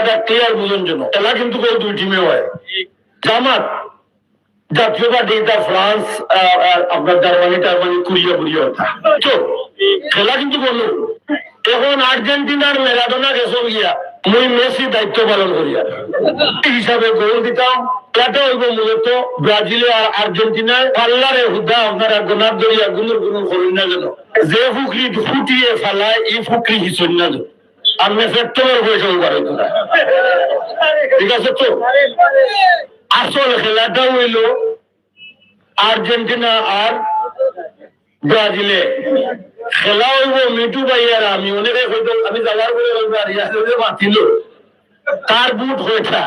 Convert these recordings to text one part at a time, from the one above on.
এটা ক্লিয়ার বুঝুন জন্য। খেলা কিন্তু কেউ দুই টিমে হয়। জামাত ফ্রান্স আপনার জার্মানি, টার্মানি, কুরিয়া তো খেলা কিন্তু এখন আর্জেন্টিনার মেরাডোনা গিয়া মুই মেসি দায়িত্ব পালন করিয়া। হিসাবে গোল দিতাম। এটা হইব মূলত ব্রাজিলে আর আর্জেন্টিনায় পাল্লারে হুদা আপনারা গোনার দরিয়া গুনুর গুনুর করেন না যেন। যে ফুকরি ফুটিয়ে ফেলায়, এই ফুকরি হিসন না যেন। আমি সেপ্টেম্বর পয়সা উবার ঠিক আছে তো? আসল খেলাটা হইল, আর্জেন্টিনা আর ব্রাজিলে। খেলা হইব মিটু ভাই আর আমি, অনেকে হয়তো আমি যাওয়ার পরে আর হইলে মাতিল তার বুট হয়েছা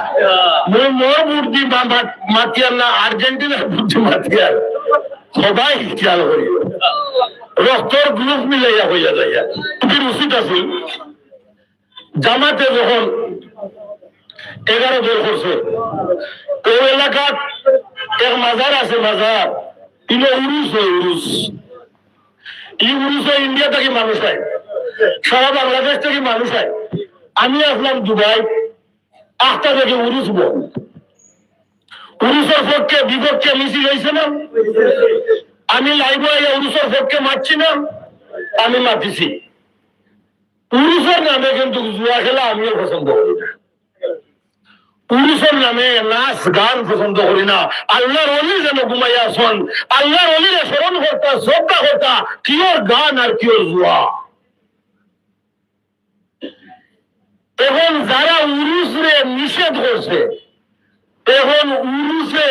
মই মোর বুট দি মাতিয়ার না, আর্জেন্টিনার বুট দি মাতিয়ার সবাই খেয়াল করি রক্তর গ্রুপ মিলাইয়া হইয়া যাইয়া। তুমি উচিত আছিল জামাতে যখন এগারো দল করছে ওই এলাকার এক মাজার আছে মাজার ইনো উরুস হয় উরুস এই উরুসে ইন্ডিয়া থেকে মানুষ হয়, সারা বাংলাদেশ থেকে মানুষ হয়। আমি আসলাম দুবাই আটটা থেকে উরুস বল। উরুসের পক্ষে বিপক্ষে মিছিল হয়েছে না? আমি লাইভ হয়ে উরুসের পক্ষে মারছি না? আমি মাতিছি পুরুষের নামে কিন্তু জুয়া খেলা আমিও পছন্দ করি না। পুরুষের নামে নাচ, গান পছন্দ করি না। আল্লাহর অলি যেন ঘুমাইয়া শোন আল্লাহর অলিরে স্মরণ করতা, শ্রদ্ধা করতা কিওর গান আর কিওর জুয়া। এখন যারা উরুসরে নিষেধ করছে, এখন উরুসে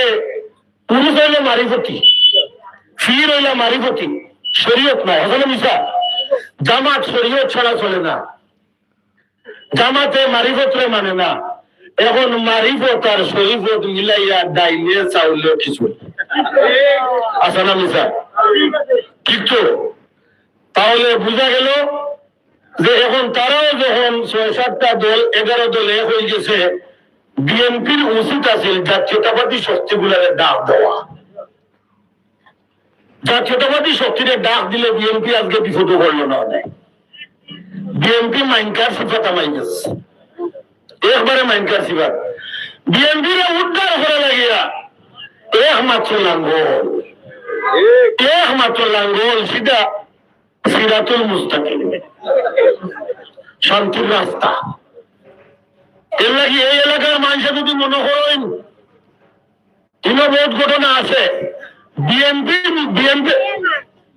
পুরুষ হইলে মারিফতি, ফির হইলে মারিফতি, শরীয়ত নাই হসলে মিশা। জামাত শরীয়ত ছাড়া চলে না। জামাতে মারিফতরে মানে না। এখন মারিফত আর শরীফত মিলাইয়া ডাইনে চাউলে কিছু। আসা না মিশা ঠিক তাহলে বোঝা গেল যে এখন তারাও যখন ছয় সাতটা দল, এগারো দল এক হয়ে গেছে, বিএনপির উচিত আছে জাতীয়তাবাদী শক্তিগুলারে ডাক দেওয়া। জাতীয়তাবাদী শক্তিরে ডাক দিলে বিএনপি আজকে বিপদ করল না। বিএনপি মাইনকার সিফাতা মাইনাস একবারে মাইনকার সিফাত বিএনপির উদ্ধার করা লাগিয়া একমাত্র লাঙ্গল। একমাত্র লাঙ্গল সিধা সিরাতুল মুস্তাকিম। শান্তির রাস্তা। এর এই এলাকার মানুষের যদি মনে করেন বহুত ঘটনা আছে? বিএনপি বিএনপি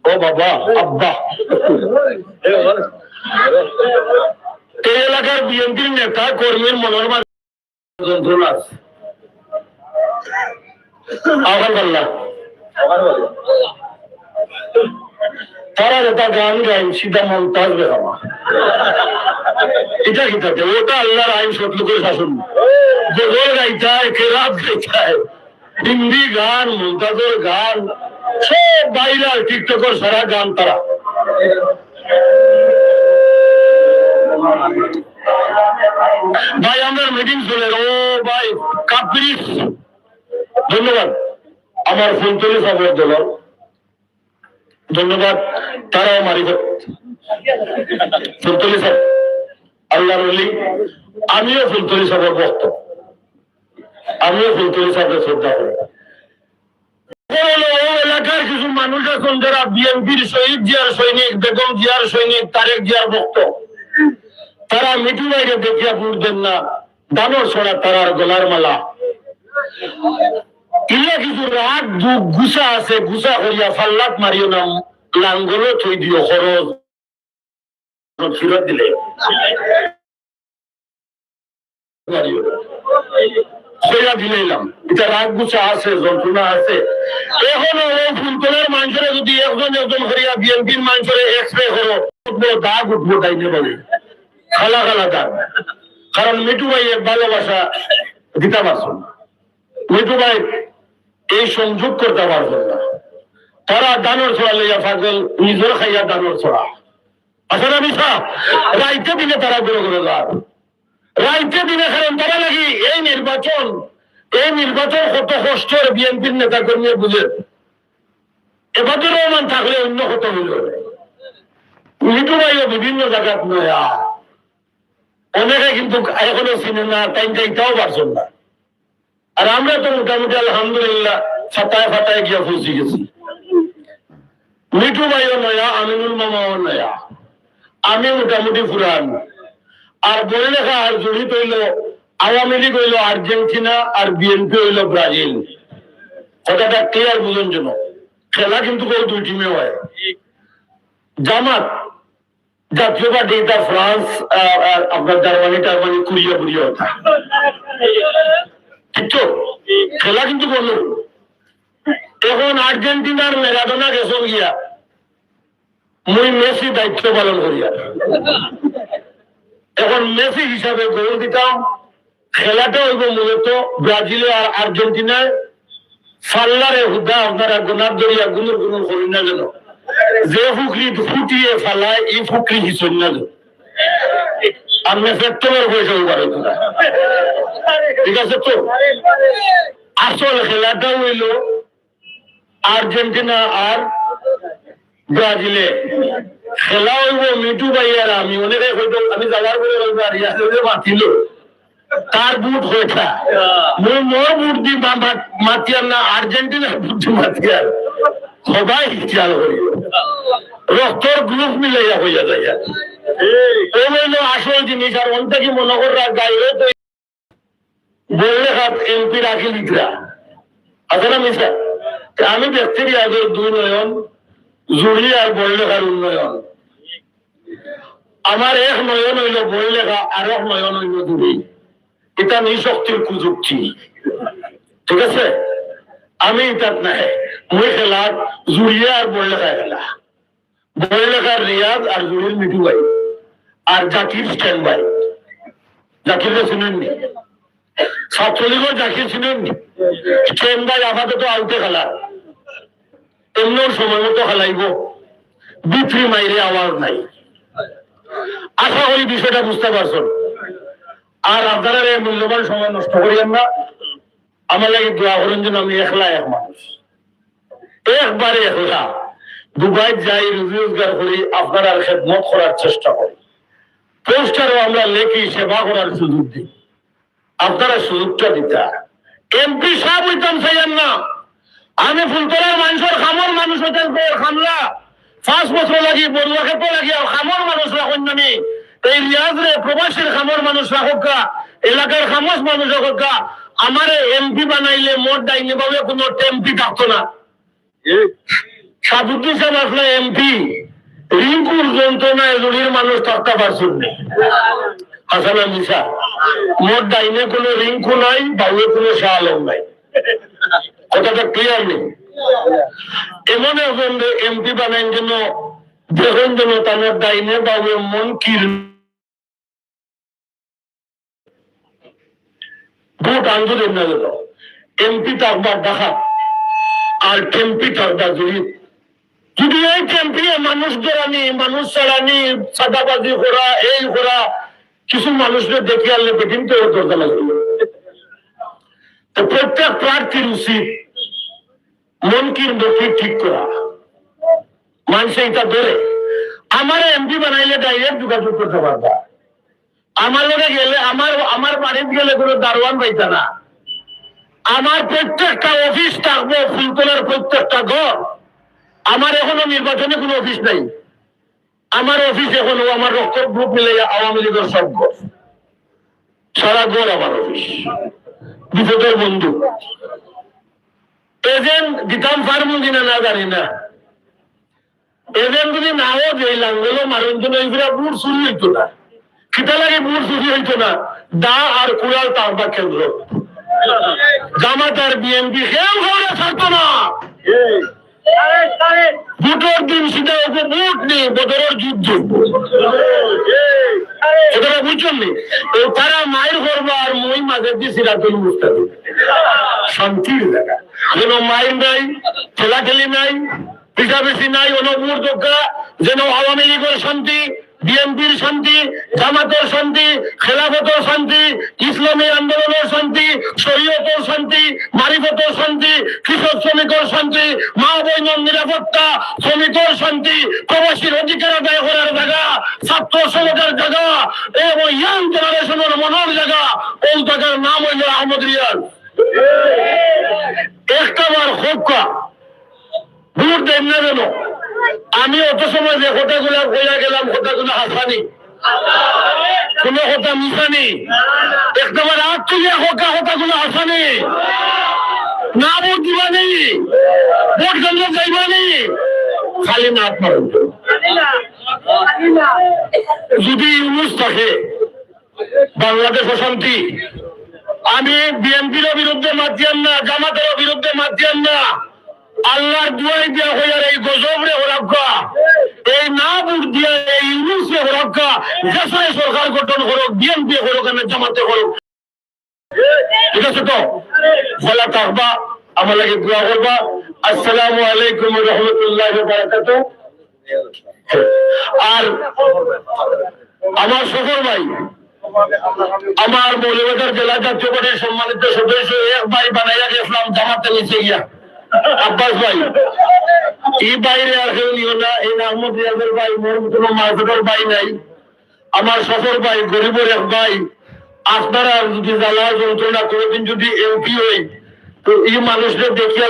ও বাবা আব্বা। এই এলাকার বিএনপির নেতা কর্মীর মনের মাঝে যন্ত্রণা আছে। আহ্বান করলাম। তারা যেটা গান গাইন সিধা মমতাজ বেগমা। এটা কি থাকে ওটা আল্লাহর আইন সত্য করে শাসন। গজল গাইতে হয় কেরাত গাইতে হয় হিন্দি গান মমতাজের গান, সব বাইরার টিকটকের সারা গান তারা। ভাই, আমার মিটিং চলে ও ভাই কাপ্রিস ধন্যবাদ। আমার ফুলতলি সাবর দল ধন্যবাদ। তারাও মারিফত ফুলতলি সাহেব আল্লাহ আমিও ফুলতলি সাহেবের ভক্ত আমিও ফুলতলি সাহেবের শ্রদ্ধা করি। এলাকার কিছু মানুষ আছেন যারা বিএনপির শহীদ জিয়ার সৈনিক, বেগম জিয়ার সৈনিক, তারেক জিয়ার ভক্ত। তারা মিঠু বাইরে দেখিয়া ভোট না। দানর ছড়া তারার গলার মালা। ইলা কিছু রাগ, দুঃখ, গুসা আছে, গুসা করিয়া ফাল্লাত মারিও না লাঙ্গলো থই দিও খরচ। ফিরত দিলে। সেটা দিলাম এটা রাগ ভালোবাসা দিতে পারছেন না। মিটু ভাই এই সংযোগ করতে পারছেন না। তারা দানোর ছড়া লইয়া পাগল, নিজের খাইয়া দানোর ছড়া আসলে মিশা রাইতে দিলে তারা বেরো করে যার রাইতে দিনে কারণ তারা লাগি এই নির্বাচন এই নির্বাচন কত কষ্টের বিএনপির নেতা কর্মী বুঝে। এবাদুর রহমান থাকলে অন্য কত হইল। মিটু ভাইও বিভিন্ন জায়গাত নয়া। অনেকে কিন্তু এখনও চিনে না টাইম টাইটাও পারছেন না। আর আমরা তো মোটামুটি আলহামদুলিল্লাহ ফাতায় ফাতায় গিয়া পৌঁছে গেছি। মিঠু ভাইও নয়া, আমিনুল মামাও নয়া। আমি মোটামুটি পুরান আর বলে লেখা আর জড়িত হইল আওয়ামী লীগ হইল আর্জেন্টিনা, আর বিএনপি হইল ব্রাজিল। কথাটা ক্লিয়ার বুঝুন জন্য। খেলা কিন্তু কেউ দুই টিমে হয়। জামাত, জাতীয় পার্টি, এটা ফ্রান্স আপনার জার্মানি, টার্মানি কুড়িয়া কুড়িয়া ওঠা ঠিক তো? খেলা কিন্তু বন্ধ। এখন আর্জেন্টিনার মেরাডোনা গেছেন গিয়া। মুই মেসি দায়িত্ব পালন করিয়া। এখন মেসি হিসাবে গোল দিতাম, খেলাটা হইব মূলত ব্রাজিলে আর আর্জেন্টিনায়। ফাল্লারে হুদা আপনারা গোনার দরিয়া গুনুর গুনুর করি না যেন যে ফুকরি ফুটিয়ে ফালায়, এই ফুকরি হিসন না যেন আমি সেপ্টেম্বর পয়সা উবার ঠিক আছে তো? আসল খেলাটা হইল আর্জেন্টিনা আর ব্রাজিলে। খেলা হইব মিটু ভাইয়ার আমি অনেকে হয়তো আমি যাওয়ার পরে যে মাতিল তার বুট হয়েছা মই মোর বুট দি মাতিয়ার না আর্জেন্টিনার বুট দি মাতিয়ার সবাই খেয়াল রক্তর গ্রুপ মিলাইয়া হইয়া যাইয়া ও হইল আসল জিনিস আর অন্তে কি মনে করা গাইলে তো বললে হাত এমপি রাখি লিখরা আছে না মিশা আমি দুই নয়ন জুড়ি আর বড়লেখার উন্নয়ন। আমার এক নয়ন হইল বড়লেখা আর এক নয়ন হইল দূরে এটা নিশক্তির কুযুক্তি ঠিক আছে? আমি নাই। মই আর বড়লেখা খেলা। বড়লেখার রিয়াজ আর জুড়ির মিঠু আর জাকির স্ট্যান্ড জাকিরকে শুনেননি ছাত্রলীগও জাকির শুনেননি স্ট্যান্ড ভাই আপাতত আউটে খেলা। এমন সময় মতো খেলাইব বিফ্রি মাইরে আওয়াজ নাই। আশা করি বিষয়টা বুঝতে পারছেন। আর আপনারা এই মূল্যবান সময় নষ্ট করিয়েন না। আমার লাগে দোয়া করেন যেন আমি একলা এক মানুষ। একবারে একলা। দুবাই যাই, রুজি রোজগার করি, আপনার খেদমত করার চেষ্টা করি। পোস্টারও আমরা লেখি, সেবা করার সুযোগ দিই। আপনারা সুযোগটা দিতা। এমপি সব হইতাম চাইয়েন না আমি ফুলতলার মানুষের খামর মানুষ হইতেন খামলা। পাঁচ বছর লাগি বড়ুয়া ক্ষেত্রে লাগি খামর মানুষ রাখুন আমি এই রিয়াজ রে প্রবাসীর খামর মানুষ রাখা এলাকার খামস মানুষ রাখা আমার এমপি বানাইলে মোট ডাইনি ভাবে কোনো টেমপি থাকতো না। সাবুদ্দিন সাহেব আসলে এমপি রিঙ্কুর যন্ত্রণায় জড়ির মানুষ থাকতে পারছেন না হাসানা মোট ডাইনে কোনো রিঙ্কু নাই বাউয়ে কোনো শাহ আলম নাই। কথাটা ক্লিয়ার নেই। এমন একজন এমপি বানাইন যেন দেখুন যেন তাদের ডাইনে বাউয়ে মন কির ভোট আন্দোলন না গেল এমপি থাকবার দেখা আর টেম্পি থাকবার জড়িত যদি এই টেম্পি মানুষ ধরানি মানুষ ছাড়ানি সাদাবাজি করা এই করা কিছু মানুষদের দেখে আনলে বেটিং তো লাগবে তো প্রত্যেক প্রার্থীর উচিত মন কির মতি ঠিক করা। মানুষ এটা ধরে। আমার এমপি বানাইলে ডাইরেক্ট যোগাযোগ করতে পারবা। আমার লোকে গেলে, আমার আমার বাড়িতে গেলে কোনো দারোয়ান পাইতা না। আমার প্রত্যেকটা অফিস থাকব, ফুলতলার প্রত্যেকটা ঘর। আমার এখনও নির্বাচনে কোনো অফিস নাই। আমার অফিস এখনও আমার রক্ত গ্রুপ মিলে আওয়ামী লীগের সব ঘর। সারা ঘর আমার অফিস বিপদের বন্ধু। এজেন্ট দিতাম পারব কিনা না জানি না। এজেন্ট যদি নাও দেই, লাঙ্গলো মারুন তো এইগুলা বুট চুরি হইতো না। খিতা লাগে বুট চুরি হইতো না? দা আর কুড়াল তারবা কেন্দ্র। জামাত আর বিএনপি খেয়াল করে থাকতো না। ভোটের দিন সেটা বদরের যুদ্ধ। তারা মায়ের করব আর মই মাঝে দিয়ে সিরাতুল শান্তির জায়গা। যেন মায়ের নাই ঠেলাঠেলি নাই, পিঠাপিঠি নাই অনুভূর দোকা যেন আওয়ামী লীগের শান্তি বিএনপির শান্তি, জামাতের শান্তি, খেলাফতের শান্তি, ইসলামী আন্দোলনের শান্তি, শরীয়তের শান্তি, মারিফতের শান্তি, কৃষক শ্রমিকের শান্তি, মা বৈনর নিরাপত্তা, শ্রমিকের শান্তি, প্রবাসীর অধিকার আদায় করার জায়গা, ছাত্র সমাজের জায়গা, এবং ইয়াং জেনারেশনের মনের জায়গা, ওই জায়গার নাম হইল আহমদ রিয়াজ। একটাবার হোকা ভোট দেন কেন আমি অত সময় যে কথাগুলো বইয়া গেলাম, কথাগুলো হাসানি। কোন কথা মিশানি। একটাবার আগ তুলিয়া হোকা কথাগুলো হাসানি। না ভোট দিবা নেই ভোট কেন্দ্র যাইবা নেই খালি না পারেন যদি ইউনুস থাকে, বাংলাদেশ অশান্তি। আমি বিএনপির বিরুদ্ধে মাত দিয়ান না, জামাতের বিরুদ্ধে মাত দিয়ান না। আল্লাহর দুয়াই দিয়া হইয়ার এই গজব রে হরাক্কা। এই না বুক দিয়া এই ইউনুস রে হরাক্কা দেশায় সরকার গঠন করুক বিএনপি করুক আর জামাতে করুক ঠিক আছে তো? ভালো থাকবা, আমার লাগে দোয়া করবা। আসসালামু আলাইকুম রহমতুল্লাহ বারাকাতুহু। আর আমার সফর ভাই, আমার মৌলবাজার জেলা জাতীয় পার্টির সম্মানিত সদস্য এক ভাই বানাইয়া গেছিলাম জামাতে নিচে গিয়া। আব্বাস ভাই এই বাইরে আর কেউ নিও না, এই আহমদ রিয়াজের ভাই, মোর কোনো মার্কেটের ভাই নাই। আমার সফর ভাই, গরিবের এক ভাই। আপনারা যদি জ্বালা যন্ত্রণা, কোনোদিন যদি এমপি হই, তো এই মানুষদের দেখিয়া